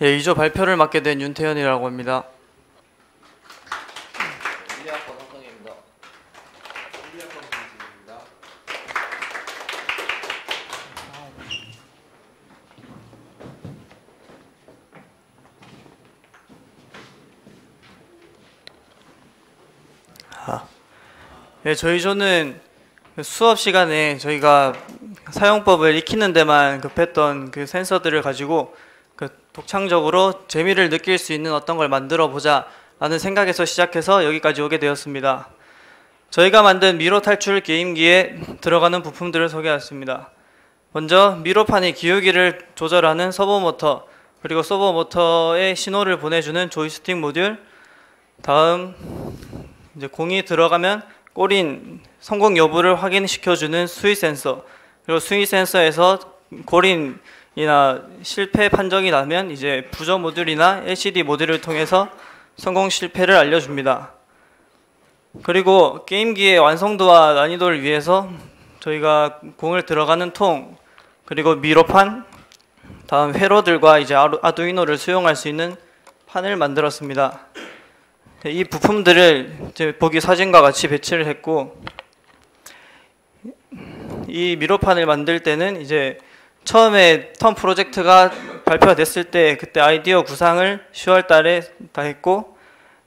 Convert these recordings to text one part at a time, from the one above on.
예, 2조 발표를 맡게 된 윤태현이라고 합니다. 성성입니다. 예, 저희 조는 그 수업 시간에 저희가 사용법을 익히는 데만 급했던 그 센서들을 가지고 그 독창적으로 재미를 느낄 수 있는 어떤 걸 만들어 보자 라는 생각에서 시작해서 여기까지 오게 되었습니다. 저희가 만든 미로 탈출 게임기에 들어가는 부품들을 소개하겠습니다. 먼저 미로판의 기울기를 조절하는 서버 모터, 그리고 서버 모터에 신호를 보내주는 조이스틱 모듈, 다음 이제 공이 들어가면 꼬린 성공 여부를 확인시켜주는 수위 센서, 그리고 수위 센서에서 고린 이나 실패 판정이 나면 이제 부저 모듈이나 LCD 모듈을 통해서 성공 실패를 알려줍니다. 그리고 게임기의 완성도와 난이도를 위해서 저희가 공을 들어가는 통 그리고 미로판 다음 회로들과 이제 아두이노를 수용할 수 있는 판을 만들었습니다. 네, 이 부품들을 이제 보기 사진과 같이 배치를 했고 이 미로판을 만들 때는 이제 처음에 턴 프로젝트가 발표가 됐을 때 그때 아이디어 구상을 10월 달에 다 했고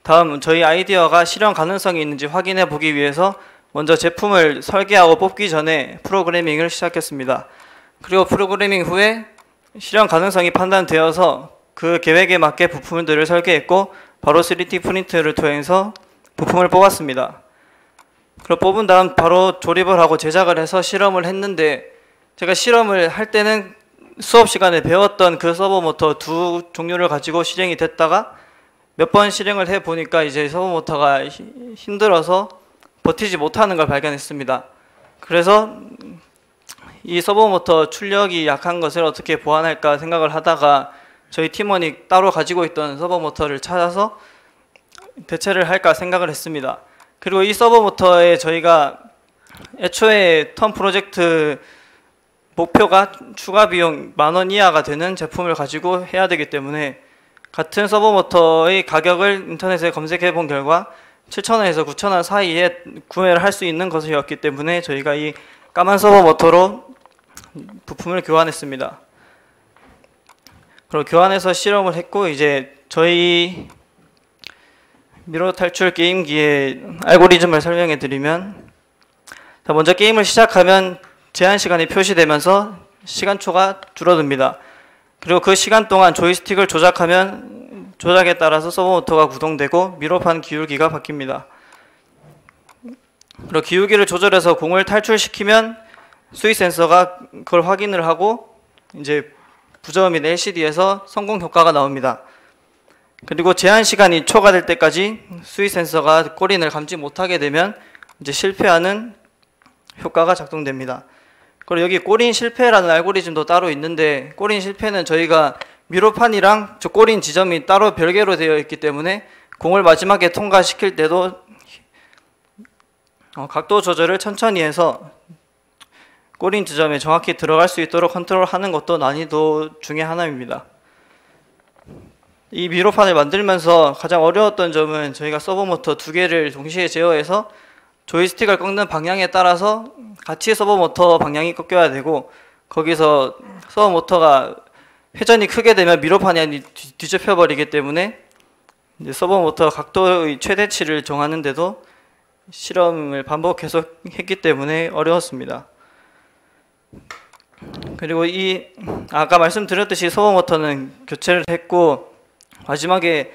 다음 저희 아이디어가 실현 가능성이 있는지 확인해 보기 위해서 먼저 제품을 설계하고 뽑기 전에 프로그래밍을 시작했습니다. 그리고 프로그래밍 후에 실현 가능성이 판단되어서 그 계획에 맞게 부품들을 설계했고 바로 3D 프린트를 통해서 부품을 뽑았습니다. 그리고 뽑은 다음 바로 조립을 하고 제작을 해서 실험을 했는데 제가 실험을 할 때는 수업 시간에 배웠던 그 서버 모터 두 종류를 가지고 실행이 됐다가 몇 번 실행을 해 보니까 이제 서버 모터가 히- 힘들어서 버티지 못하는 걸 발견했습니다. 그래서 이 서버 모터 출력이 약한 것을 어떻게 보완할까 생각을 하다가 저희 팀원이 따로 가지고 있던 서버 모터를 찾아서 대체를 할까 생각을 했습니다. 그리고 이 서버 모터에 저희가 애초에 턴 프로젝트 목표가 추가 비용 만 원 이하가 되는 제품을 가지고 해야 되기 때문에 같은 서버 모터의 가격을 인터넷에 검색해 본 결과 7,000원에서 9,000원 사이에 구매를 할 수 있는 것이었기 때문에 저희가 이 까만 서버 모터로 부품을 교환했습니다. 그리고 교환해서 실험을 했고 이제 저희 미로 탈출 게임기의 알고리즘을 설명해 드리면 자, 먼저 게임을 시작하면 제한 시간이 표시되면서 시간초가 줄어듭니다. 그리고 그 시간 동안 조이스틱을 조작하면 조작에 따라서 서버 모터가 구동되고 미로판 기울기가 바뀝니다. 그리고 기울기를 조절해서 공을 탈출시키면 수위 센서가 그걸 확인을 하고 이제 부저 및 LCD에서 성공 효과가 나옵니다. 그리고 제한 시간이 초과될 때까지 수위 센서가 꼬린을 감지 못하게 되면 이제 실패하는 효과가 작동됩니다. 그리고 여기 꼬린 실패라는 알고리즘도 따로 있는데 꼬린 실패는 저희가 미로판이랑 저 꼬린 지점이 따로 별개로 되어 있기 때문에 공을 마지막에 통과시킬 때도 어, 각도 조절을 천천히 해서 꼬린 지점에 정확히 들어갈 수 있도록 컨트롤하는 것도 난이도 중에 하나입니다. 이 미로판을 만들면서 가장 어려웠던 점은 저희가 서버 모터 두 개를 동시에 제어해서 조이스틱을 꺾는 방향에 따라서 같이 서버 모터 방향이 꺾여야 되고 거기서 서버 모터가 회전이 크게 되면 미로판이 뒤- 뒤집혀 버리기 때문에 서버 모터 각도의 최대치를 정하는데도 실험을 반복 계속 했기 때문에 어려웠습니다. 그리고 이 아까 말씀드렸듯이 서버 모터는 교체를 했고 마지막에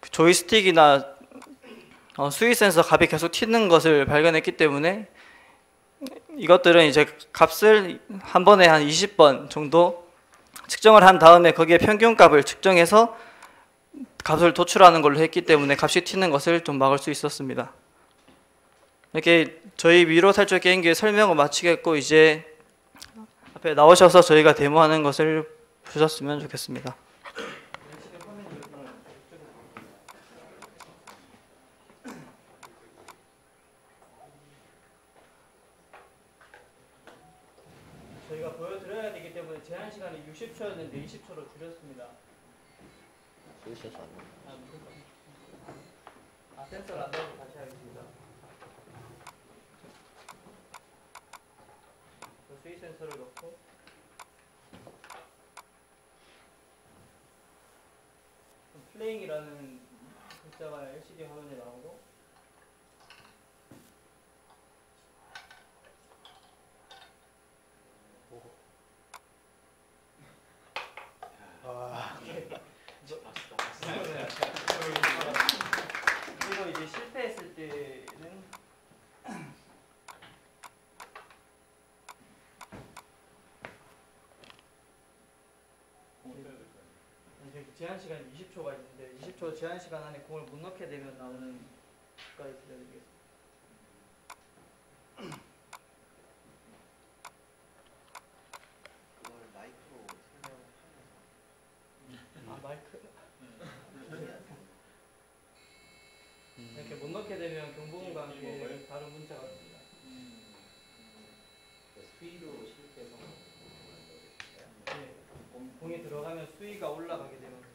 그 조이스틱이나 어, 수위 센서 값이 계속 튀는 것을 발견했기 때문에 이것들은 이제 값을 한 번에 한 20번 정도 측정을 한 다음에 거기에 평균 값을 측정해서 값을 도출하는 걸로 했기 때문에 값이 튀는 것을 좀 막을 수 있었습니다. 이렇게 저희 미로 탈출 게임기의 설명을 마치겠고 이제 앞에 나오셔서 저희가 데모하는 것을 보셨으면 좋겠습니다. 저희가 보여드려야 되기 때문에 제한 시간이 60초였는데 20초로 줄였습니다. 보이셔서 안 돼요. 아 센서를 안 넣어서 다시 하겠습니다. 그 수위 센서를 넣고 플레잉이라는 글자가 LCD 화면에 나오고 이제 실패했을 때는 이제 제한 시간이 20초가 있는데 20초 제한 시간 안에 공을 못 넣게 되면 나오는 것까지 들려드리겠습니다. 그걸 마이크로 설명하면서. 아 마이크? 이렇게 못 넣게 되면 경보음과 함께 다른 문자가 뜹니다. 수위로 실패해서 네, 공이 들어가면 수위가 올라가게 되면서